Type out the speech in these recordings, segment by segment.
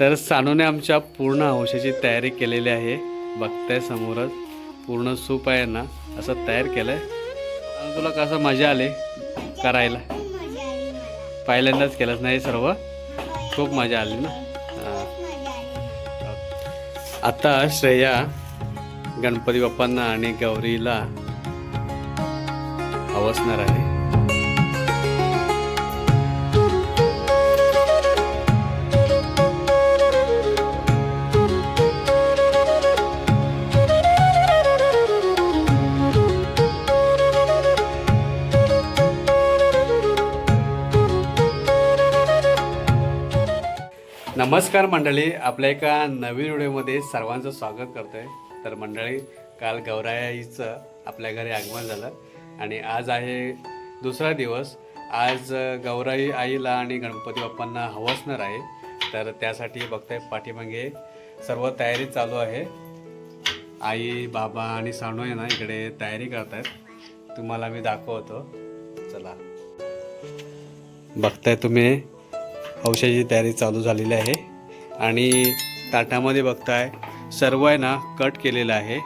तर सानूने आमच्या पूर्ण अंशाची तयारी केलेली आहे. बघताय समोरच. पूर्ण सूप आहे ना असं तयार केलंय. आहे तुला कसं मजा आली करायला? पहिल्यांदाच केलंच नाही सर्व? खूप मजा आली ना? आता श्रेया गणपती बाप्पांना आणि गौरीला हवसणार आहे. नमस्कार मंडळी आपल्या एका नवीन व्हिडिओमध्ये सर्वांचं स्वागत करतो आहे तर मंडळी काल गौराईचं आपल्या घरी आगमन झालं आणि आज आहे दुसरा दिवस. आज गौराई आईला आणि गणपती बाप्पांना हवसणार आहे. तर त्यासाठी बघताय पाठीमागे सर्व तयारी चालू आहे. आई बाबा आणि सानू आहे ना इकडे तयारी करतायत. तुम्हाला मी दाखवतो. चला. बघताय तुम्ही औषधाची तयारी चालू झालेली आहे. आणि ताटामध्ये बघताय सर्व आहे ना कट केलेलं आहे.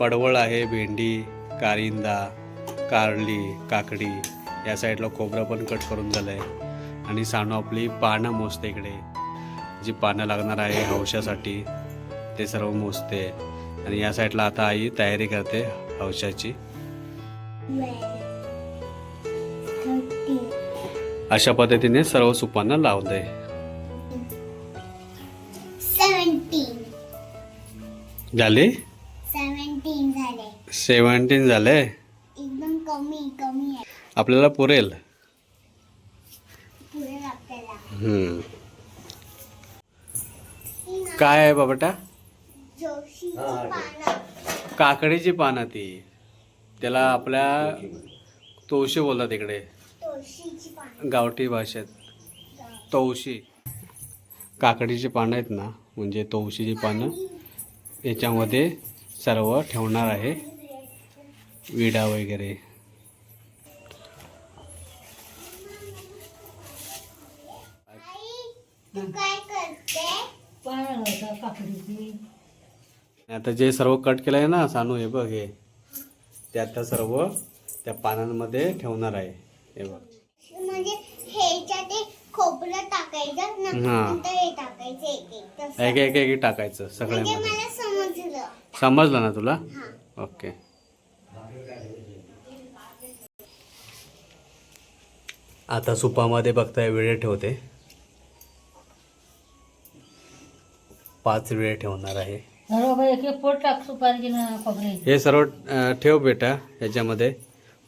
पडवळ आहे भेंडी कारिंदा कारली काकडी या साईडला खोबरं पण कट करून झालं आहे आणि साणू आपली पानं मोजते इकडे. जी पानं लागणार आहे हौशासाठी ते सर्व मोजते. आणि या साईडला आता आई तयारी करते हौशाची अशा पद्धतीने सर्व सुपांना लावते झाले? सेवन्टीन झाले. सेवन्टीन झाले? एकदम कमी कमी आहे. आपल्याला पुरेल. पुढे आपल्याला. हम्म. काय आहे बाबटा जोशीची पानं. काकडीची पानं ती. त्याला आपल्या तवशी बोलतात इकडे. पानं. गावठी भाषेत. तवशी काकडीची पानं आहेत ना म्हणजे तवशीची पानं. याच्यामध्ये सर्व ठेवणार आहे. विडा वगैरे. आता जे सर्व कट केलं आहे ना सानू हे बघ हे. ते आता सर्व त्या पानांमध्ये ठेवणार आहे. हे बघ. म्हणजे खोबरं टाकायचं एक एक टाकायचं म्हणजे सगळ्यामध्ये मला समजलं ना तुला? हा ओके. आता सुपामध्ये बघताय वेळे ठेवते. पाच वेळ ठेवणार आहे. हे सर्व ठेव बेटा ह्याच्यामध्ये.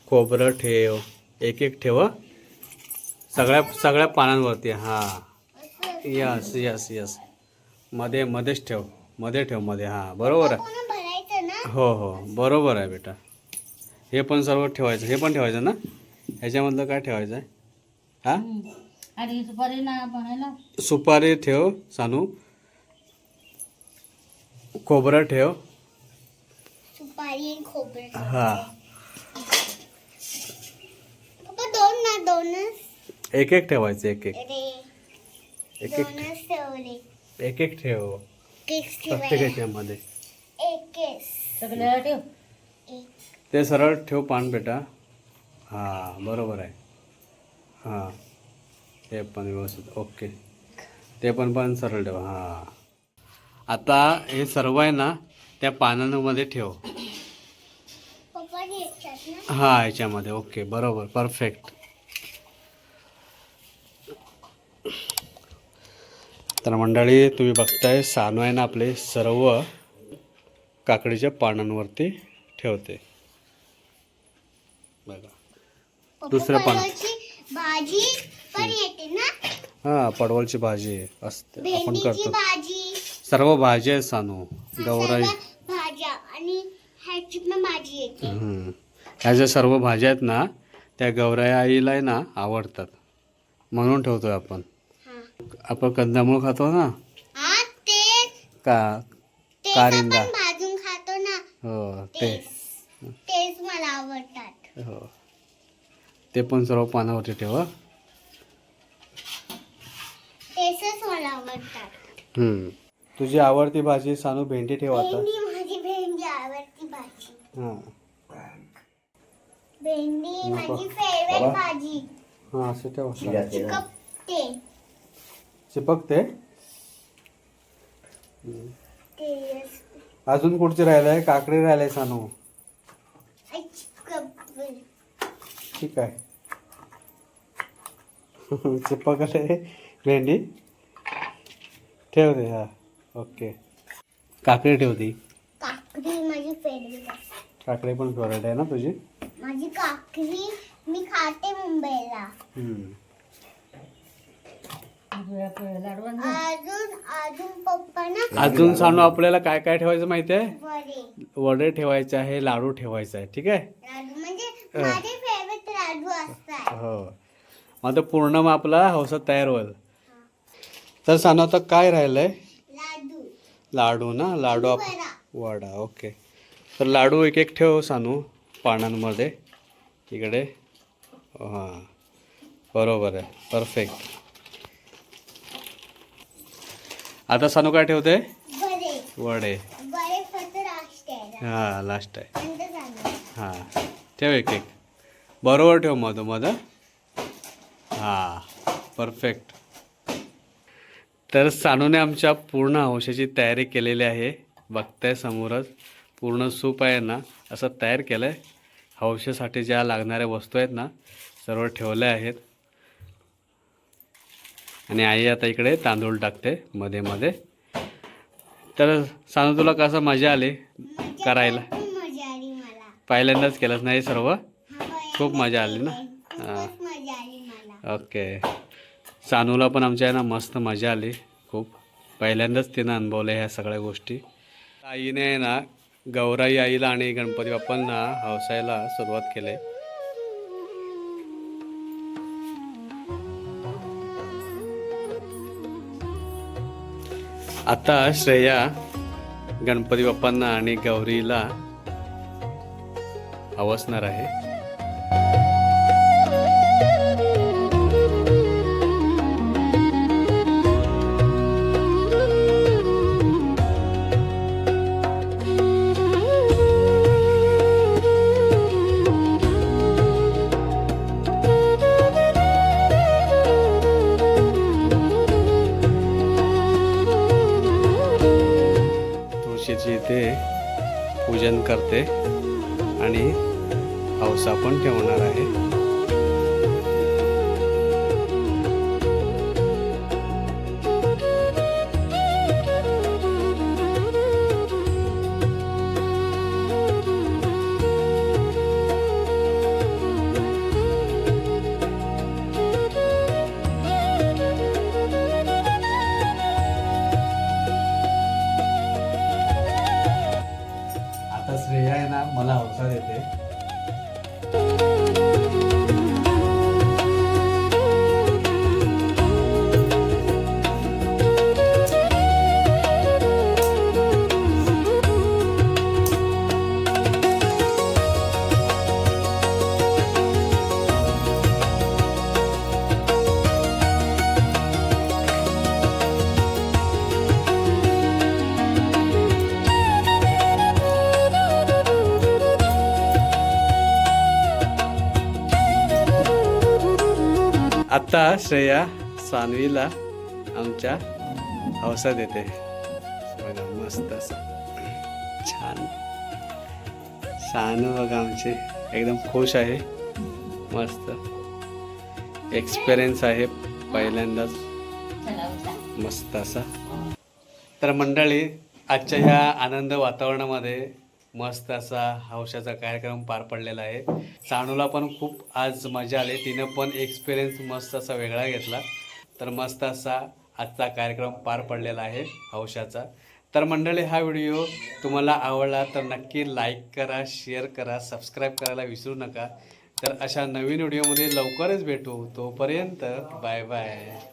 खोबरं ठेव एक एक ठेव. सगळ्या सगळ्या पानांवरती हां. यस यस यसमध्ये मध्येच ठेव. मध्ये ठेवमध्ये हां. बरोबर आहे. हो हो. बरोबर आहे बेटा. हे पण सर्व ठेवायचं हे पण ठेवायचं ना? ह्याच्यामधलं काय ठेवायचं आहे? हा? आणि सुपारी ना बनायला सुपारी ठेव सानू. खोबरं ठेव. सुपारी आणि खोबरं हा. पप्पा दोन ना दोनच. एक एक ठेवायचं एक एक अरे. एक एक दोनच ठेवले. एक एक ठेव. केक्स प्रत्येक ठेवायला. ह्याच्यामध्ये. एक ठेव. ते सरळ ठेव पान बेटा. हां बरोबर आहे. हां ते पण व्यवस्थित. ओके. ते पण पण सरळ ठेव. हां. आता हे सर्व आहे ना त्या पानांमध्ये ठेव. हा ह्याच्यामध्ये ओके बरोबर. परफेक्ट. तर मंडळी तुम्ही बघताय सानू आहे ना आपले सर्व काकडीच्या पानांवरती ठेवते. बघा. दुसरं पान. पडवळची भाजी पण येते ना? हां पडवलची भाजी असते. आपण भेंडीची करतो. भाजी. सर्व भाज्या आहेत सानू. गौराई. सर्व भाज्या. आणि ह्याची पण भाजी येते. हम्म. ह्या ज्या सर्व भाज्या आहेत ना त्या गौराई आईला आहे ना आवडतात. म्हणून ठेवतोय आपण. हा. आपण कंदामूळ खातो ना? हा ते का? कारिंदा. हो ते. तेच. तेच मला आवडतात. हो. ते पण सर्व पानावरती ठेव. तेचच मला आवडतात. हम्म. तुझी आवडती भाजी सानू भेंडी ठेव आता. भेंडी माझी भेंडी आवडती भाजी. हां. भेंडी. माझी फेवरेट. भाजी. हां असं ठेव. चिकपते. चिपकते? ते अजून कुठचे राहिलाय? काकडी राहिलाय सानू. ठीक आहे. चिपकले. भेंडी? ठेव दे हा. ओके. काकडी ठेवती काकडी माझी फेवरेट काकडी पण फेवरेट आहे ना तुझी? माझी काकडी मी खाते मुंबईला. अजून अजून पप्पा ना अजून सांगू आपल्याला काय काय ठेवायचं माहिती आहे? वडे. वडे ठेवायचे आहे लाडू ठेवायचा आहे ठीक आहे? लाडू म्हणजे माझे फेवरेट लाडू असतात. हो. मग आता पूर्ण मग आपला हौसा तयार होईल. तर सांगू आता काय राहिलंय? लाडू. लाडू ना? लाडू आप वडा. वडा ओके. तर लाडू एक एक ठेव सानू पानांमध्ये. इकडे. हां. बरोबर आहे. परफेक्ट. आता सानू काय ठेवते वडे. हां लास्ट आहे. हां. ठेव एक एक. बरोबर ठेव मधू मध. हां परफेक्ट तर सानूने आमच्या पूर्ण हौशाची तयारी केलेली आहे. बघताय समोरच. पूर्ण सूप आहे ना असं तयार केलं आहे हौशेसाठी ज्या लागणाऱ्या वस्तू आहेत ना सर्व ठेवल्या आहेत. आणि आई आता इकडे तांदूळ टाकते मध्ये मध्ये. तर सानू तुला कसं मजा आली करायला? पहिल्यांदाच केलंच नाही सर्व? खूप मजा आली ना? हां. ओके. सानूला पण आमच्या आहे ना मस्त मजा आली खूप. पहिल्यांदाच तिनं अनुभवलं ह्या सगळ्या गोष्टी. आईने आहे ना गौराई आईला आणि गणपती बाप्पांना हवसायला सुरुवात केली. आता श्रेया गणपती बाप्पांना आणि गौरीला आवसणार आहे. करते. आणि पावसा पण ठेवणार आहे. आत्ता श्रेया सानवीला आमच्या हौसा देते बघा मस्त असं. छान. सानू बघा आमचे. एकदम खुश आहे. मस्त. एक्सपिरियन्स आहे पहिल्यांदाच. मस्त असा. तर मंडळी आजच्या ह्या आनंद वातावरणामध्ये मस्त असा हौशाचा कार्यक्रम पार पडलेला आहे. सानूला पण खूप आज मजा आली. तिनं पण एक्सपिरियन्स मस्त असा वेगळा घेतला. तर मस्त असा आजचा कार्यक्रम पार पडलेला आहे हौशाचा. तर मंडळी हा व्हिडिओ तुम्हाला आवडला तर नक्की लाईक करा शेअर करा सबस्क्राईब करायला विसरू नका. तर अशा नवीन व्हिडिओमध्ये लवकरच भेटू. तोपर्यंत बाय बाय